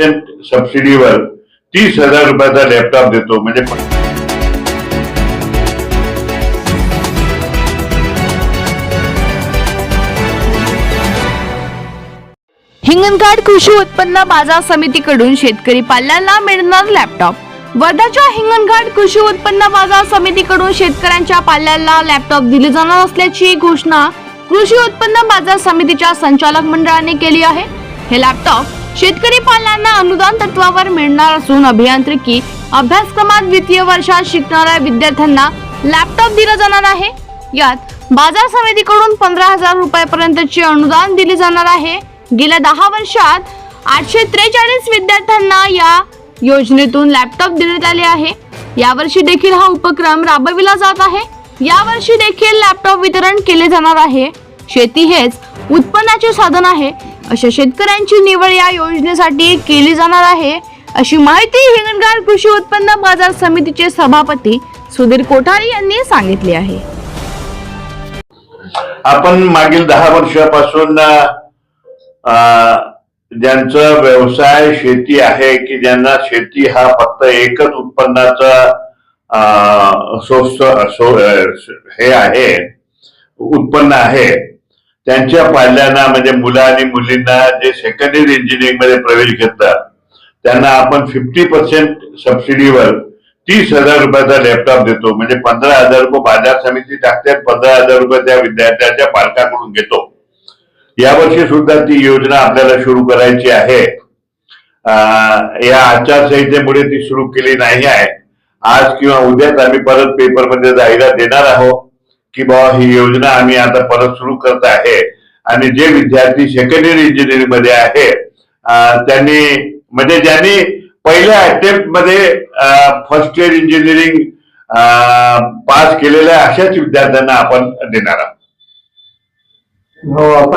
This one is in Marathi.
सबसिडीवर तीस हजार रुपयाचा लॅपटॉप देतो म्हणजे हिंगणघाट कृषी उत्पन्न बाजार समितीकडून शेतकरी पाल्यांना मिळणार लॅपटॉप वर्धाच्या हिंगणघाट कृषी उत्पन्न बाजार समितीकडून शेतकऱ्यांच्या पाल्याला लॅपटॉप दिले जाणार असल्याची घोषणा कृषी उत्पन्न बाजार समितीच्या संचालक मंडळाने केली आहे. हे लॅपटॉप शेतकरी पाल्यांना अनुदान तत्वावर मिळणार असून अभियांत्रिकी अभ्यासक्रमात द्वितीय वर्षात शिकणाऱ्या विद्यार्थ्यांना लॅपटॉप दिला जाणार आहे. यात बाजार समितीकडून पंधरा हजार रुपयापर्यंतचे अनुदान दिले जाणार आहे. गेल्या दहा वर्षात आठशे त्रेचाळीस विद्यार्थ्यांना या योजनेतून लॅपटॉप देण्यात आले आहे. यावर्षी देखील हा उपक्रम राबविला जात आहे. यावर्षी देखील लॅपटॉप वितरण केले जाणार आहे. शेती हेच उत्पन्नाचे साधन आहे. अशा शेतकऱ्यांची निवड या योजनेसाठी केली जाणार आहे. अशी माहिती हिंगणघाट कृषी उत्पन्न बाजार समितीचे सभापती सुधीर कोठारी यांनी सांगितले आहे. आपण मागील दहा वर्षापासून ज्यांचा व्यवसाय शेती आहे की ज्यांना शेती हा फक्त एकच उत्पन्नाचा अं, हे आहे उत्पन्न आहे त्यांच्या पाल्यांना म्हणजे मुलं आणि मुलींना जे सेकंडरी इंजिनिअरिंगमध्ये प्रवेश घेतात त्यांना आपण फिफ्टी पर्सेंट सबसिडीवर तीस हजार रुपयाचा लॅपटॉप देतो. म्हणजे पंधरा हजार रुपये बाजार समिती टाकते पंधरा हजार रुपये त्या विद्यार्थ्याच्या पालकांकडून घेतो. यावर्षी सुद्धा ती योजना आपल्याला सुरू करायची आहे. या आचारसंहितेमुळे ती सुरू केली नाही आहे. आज किंवा उद्याच आम्ही परत पेपरमध्ये जाहिरात देणार आहोत. की बाबा ही योजना आम्ही आता परत सुरू करत आहे. आणि जे विद्यार्थी सेकंडरी इंजिनिअरिंगमध्ये आहे त्यांनी म्हणजे ज्यांनी पहिल्या अटेम्प्टमध्ये फर्स्ट इयर इंजिनिअरिंग पास केलेल्या अशाच विद्यार्थ्यांना आपण देणार आहोत. हो आपण